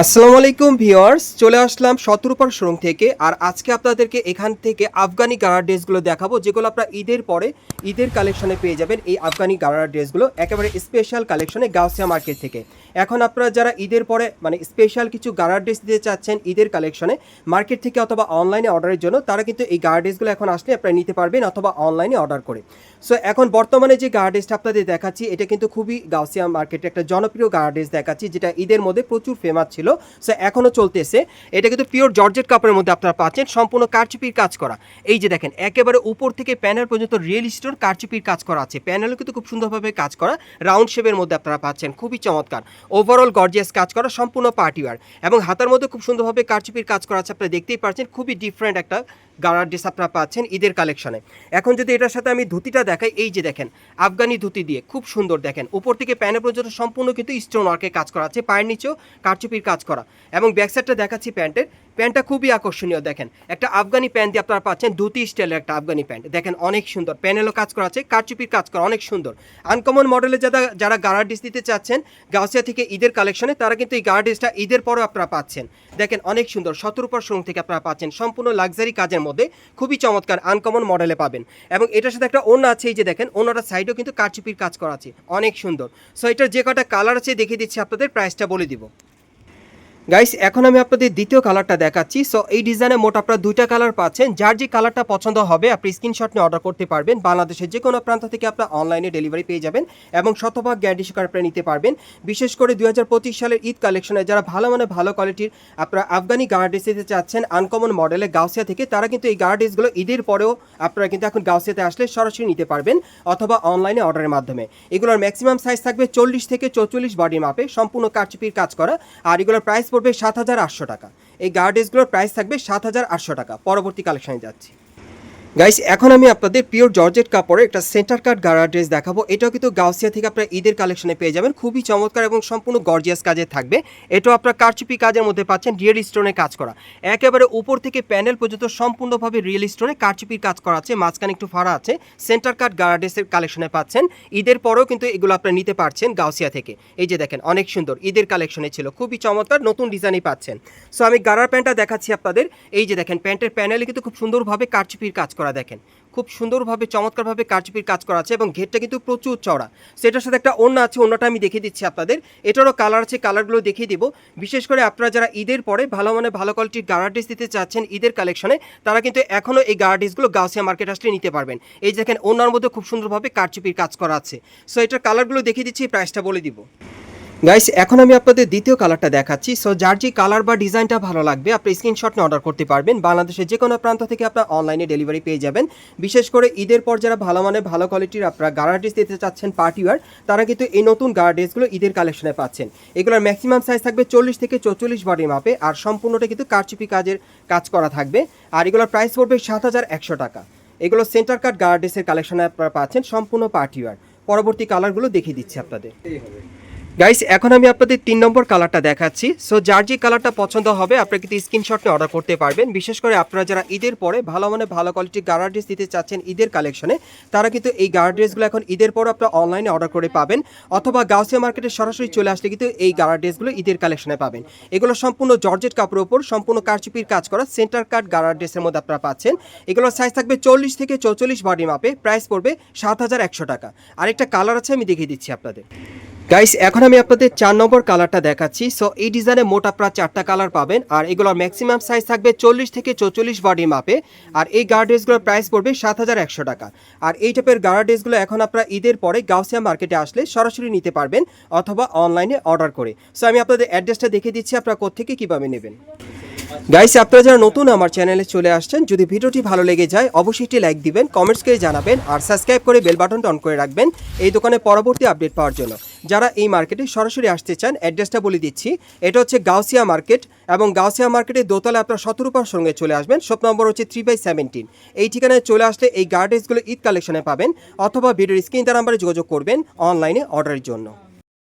আসসালামু আলাইকুম ভিউয়ার্স, চলে আসলাম শতরূপার শোরুম থেকে। আর আজকে আপনাদেরকে এখান থেকে আফগানি গারার ড্রেসগুলো দেখাবো, যেগুলো আপনারা ঈদের পরে ঈদের কালেকশনে পেয়ে যাবেন এই আফগানি গারার ড্রেসগুলো, একেবারে স্পেশাল কালেকশনে গাউসিয়া মার্কেট থেকে। এখন আপনারা যারা ঈদের পরে মানে স্পেশাল কিছু গারার ড্রেস দিতে চাচ্ছেন ঈদের কালেকশনে, মার্কেট থেকে অথবা অনলাইনে অর্ডারের জন্য, তারা কিন্তু এই গারার ড্রেসগুলো এখন আসলে আপনারা নিতে পারবেন অথবা অনলাইনে অর্ডার করে। সো এখন বর্তমানে যে গারার ড্রেসটা আপনাদের দেখাচ্ছি, এটা কিন্তু খুবই গাউসিয়া মার্কেটে একটা জনপ্রিয় গারার ড্রেস দেখাচ্ছি, যেটা ঈদের মধ্যে প্রচুর ফেমাস ছিল। সো এখনও চলতেছে। এটা কিন্তু পিওর জর্জেট কাপড়ের মধ্যে আপনারা পাচ্ছেন। সম্পূর্ণ কারচুপির কাজ করা। এই যে দেখেন, একেবারে উপর থেকে প্যানেল পর্যন্ত রিয়েল স্টোন কারচুপির কাজ করা আছে। প্যানেলও কিন্তু খুব সুন্দরভাবে কাজ করা। রাউন্ড শেপের মধ্যে আপনারা পাচ্ছেন। খুবই চমৎকার। ওভারঅল গর্জিয়াস কাজ করা, সম্পূর্ণ পার্টিওয়ার এবং হাতার মধ্যে খুব সুন্দরভাবে কারচুপির কাজ করা আছে। আপনারা দেখতেই পাচ্ছেন খুবই ডিফারেন্ট একটা গারার ড্রেস আপনারা পাচ্ছেন ঈদের কালেকশনে। এখন যদি এটার সাথে আমি ধুতিটা দেখাই, এই যে দেখেন, আফগানি ধুতি দিয়ে খুব সুন্দর দেখেন। উপর থেকে প্যানে পর্যন্ত সম্পূর্ণ কিন্তু স্টোন ওয়ার্কের কাজ করা আছে, পায়ের নিচেও কারচুপির কাজ করা। এবং ব্যাকসাইডটা দেখাচ্ছি প্যান্টের। প্যান্টটা খুবই আকর্ষণীয়, দেখেন। একটা আফগানি প্যান্ট দিয়ে আপনারা পাচ্ছেন দুটি স্টাইলের একটা আফগানি প্যান্ট। দেখেন, অনেক সুন্দর। প্যানেলও কাজ করা আছে, কারচুপির কাজ করা, অনেক সুন্দর। আনকমন মডেলে যারা যারা গারার ডিস দিতে চাচ্ছেন, গাউসিয়া থেকে ঈদের কালেকশনে, তারা কিন্তু এই গারার ডিসটা ঈদের পরেও আপনারা পাচ্ছেন। দেখেন, অনেক সুন্দর। সতেরোপর শোরুম থেকে আপনারা পাচ্ছেন। সম্পূর্ণ লাক্সারি কাজের মধ্যে খুবই চমৎকার আনকমন মডেলে পাবেন। এবং এটার সাথে একটা অন্য আছে, এই যে দেখেন অন্যটা সাইডেও কিন্তু কারচুপির কাজ করা আছে। অনেক সুন্দর। সো এটার যে কটা কালার আছে, দেখিয়ে দিচ্ছি আপনাদের, প্রাইসটা বলে দিব। গাইস এখন আমি আপনাদের দ্বিতীয় কালারটা দেখাচ্ছি। সো এই ডিজাইনে মোট আপনারা দুইটা কালার পাচ্ছেন। যার যে কালারটা পছন্দ হবে, আপনি স্ক্রিনশট নিয়ে অর্ডার করতে পারবেন। বাংলাদেশের যে কোনো প্রান্ত থেকে আপনারা অনলাইনে ডেলিভারি পেয়ে যাবেন এবং শতভাগ গ্যারান্টি সহকারে আপনারা নিতে পারবেন। বিশেষ করে দুই হাজার পঁচিশ সালের ঈদ কালেকশনে যারা ভালো মানে ভালো কোয়ালিটির আপনারা আফগানি গার্ডেস দিতে চাচ্ছেন আনকমন মডেলে গাউসিয়া থেকে, তারা কিন্তু এই গার্ডেসগুলো ঈদের পরেও আপনারা কিন্তু এখন গাউসিয়াতে আসলে সরাসরি নিতে পারবেন অথবা অনলাইনে অর্ডারের মাধ্যমে। এগুলোর ম্যাক্সিমাম সাইজ থাকবে চল্লিশ থেকে চৌচল্লিশ বডির মাপে সম্পূর্ণ কারচুপির কাজ করা। আর এগুলোর প্রাইস পড়বে সাত হাজার আটশো টাকা। এই গার্ডেজগুলোর প্রাইস থাকবে সাত হাজার আটশো টাকা। পরবর্তী কালেকশানে যাচ্ছি। গাইস এখন আমি আপনাদের পিওর জর্জেট কাপড়ের একটা সেন্টার কাট গারা ড্রেস দেখাবো। এটাও কিন্তু গাউসিয়া থেকে আপনারা ঈদের কালেকশনে পেয়ে যাবেন। খুবই চমৎকার এবং সম্পূর্ণ গর্জিয়াস কাজে থাকবে। এটাও আপনার কারচুপি কাজের মধ্যে পাচ্ছেন রিয়েল স্টোনে কাজ করা। একেবারে উপর থেকে প্যানেল পর্যন্ত সম্পূর্ণভাবে রিয়েল স্টোনে কারচুপির কাজ করা আছে। মাঝখানে একটু ফাড়া আছে। সেন্টার কাট গারা ড্রেসের কালেকশনে পাচ্ছেন। ঈদের পরেও কিন্তু এগুলো আপনারা নিতে পারছেন গাউসিয়া থেকে। এই যে দেখেন, অনেক সুন্দর। ঈদের কালেকশনে ছিল। খুবই চমৎকার, নতুন ডিজাইনই পাচ্ছেন। সো আমি গারার প্যান্টটা দেখাচ্ছি আপনাদের। এই যে দেখেন, প্যান্টের প্যানেলে কিন্তু খুব সুন্দরভাবে কারচুপির কাজ করা দেখেন। খুব সুন্দরভাবে, চমৎকারভাবে কারচুপির কাজ করা আছে এবং ঘেরটা কিন্তু প্রচুর চড়া সেটার সাথে একটা অন্য আছে অন্যটা আমি দেখিয়ে দিচ্ছি আপনাদের। এটারও কালার আছে কালারগুলো দেখিয়ে দিব। বিশেষ করে আপনারা যারা ঈদের পরে ভালো মানে ভালো কোয়ালিটির গার্ডেস ড্রেস দিতে চাচ্ছেন ঈদের কালেকশনে তারা কিন্তু এখনও এই গার্ডেসগুলো ড্রেসগুলো গাউসিয়া মার্কেট আসলে নিতে পারবেন। এই দেখেন অন্যার মধ্যে খুব সুন্দরভাবে কারচুপির কাজ করা আছে। সো এটার কালারগুলো দেখিয়ে দিচ্ছি প্রাইসটা বলে দিব। গাইস এখন আমি আপনাদের দ্বিতীয় কালারটা দেখাচ্ছি। সো যার যে কালার বা ডিজাইনটা ভালো লাগবে, আপনি স্ক্রিনশট নিয়ে অর্ডার করতে পারবেন। বাংলাদেশের যে কোনো প্রান্ত থেকে আপনার অনলাইনে ডেলিভারি পেয়ে যাবেন। বিশেষ করে ঈদের পর যারা ভালো মানে ভালো কোয়ালিটির আপনারা গার্ডেস দিতে চাচ্ছেন পার্টিওয়ার তারা কিন্তু এই নতুন গার্ডেসগুলো ঈদের কালেকশনে পাচ্ছেন। এগুলোর ম্যাক্সিমাম সাইজ থাকবে চল্লিশ থেকে চৌচল্লিশ বডি মাপে আর সম্পূর্ণটা কিন্তু কারচুপি কাজের কাজ করা থাকবে। আর এগুলোর প্রাইস পড়বে সাত হাজার একশো টাকা। এগুলো সেন্টার কাট গার্ডেসের কালেকশনে আপনারা পাচ্ছেন সম্পূর্ণ পার্টিওয়ার পরবর্তী কালারগুলো দেখিয়ে দিচ্ছি আপনাদের। গাইস এখন আমি আপনাদের তিন নম্বর কালারটা দেখাচ্ছি। সো যার যে কালারটা পছন্দ হবে, আপনারা কিন্তু স্ক্রিনশট নিয়ে অর্ডার করতে পারবেন। বিশেষ করে আপনারা যারা ঈদের পরে ভালো মানে ভালো কোয়ালিটির গার্ড ড্রেস দিতে চাচ্ছেন ঈদের কালেকশনে তারা কিন্তু এই গার্ড ড্রেসগুলো এখন ঈদের পর আপনারা অনলাইনে অর্ডার করে পাবেন। অথবা গাউসিয়া মার্কেটে সরাসরি চলে আসলে কিন্তু এই গার্ড ড্রেসগুলো ঈদের কালেকশনে পাবেন। এগুলো সম্পূর্ণ জর্জেট কাপড়ের উপর, সম্পূর্ণ কারচুপির কাজ করা সেন্টার কাট গার্ড ড্রেসের মধ্যে আপনারা পাচ্ছেন। এগুলোর সাইজ থাকবে চল্লিশ থেকে চৌচল্লিশ বডি মাপে প্রাইস পড়বে সাত হাজার একশো টাকা। আরেকটা কালার আছে, আমি দেখিয়ে দিচ্ছি আপনাদের। গাইস এখন আমি আপনাদের চার নম্বর কালারটা দেখাচ্ছি। সো এই ডিজাইনে মোট আপনারা চারটা কালার পাবেন, আর এগুলোর ম্যাক্সিমাম সাইজ থাকবে চল্লিশ থেকে চৌচল্লিশ বডি মাপে আর এই গার্ডেসগুলোর প্রাইস পড়বে সাত হাজার একশো টাকা। আর এই টাইপের গার্ডেসগুলো এখন আপনারা ঈদের পরে গাউসিয়া মার্কেটে আসলে সরাসরি নিতে পারবেন, অথবা অনলাইনে অর্ডার করে। সো আমি আপনাদের অ্যাড্রেসটা দেখে দিচ্ছি, আপনারা কোথেকে কীভাবে নেবেন। গাইস আপনারা যারা নতুন আমার চ্যানেলে চলে আসছেন, যদি ভিডিওটি ভালো লেগে যায়, অবশ্যই একটি লাইক দিবেন কমেন্টস করে জানাবেন, আর সাবস্ক্রাইব করে বেল বাটনটা অন করে রাখবেন এই দোকানে পরবর্তী আপডেট পাওয়ার জন্য। যারা এই মার্কেটে সরাসরি আসতে চান অ্যাড্রেসটা বলে দিচ্ছি। এটা হচ্ছে গাউসিয়া মার্কেট এবং গাউসিয়া মার্কেটের দোতলা আপনার শতরূপার সঙ্গে চলে আসবেন। শপ নম্বর হচ্ছে থ্রি বাই সেভেন্টিন এই ঠিকানায় চলে আসলে এই গার্ডেসগুলো ঈদ কালেকশনে পাবেন অথবা ভিডিওর স্ক্রিন তার নাম্বারে যোগাযোগ করবেন অনলাইনে অর্ডারের জন্য।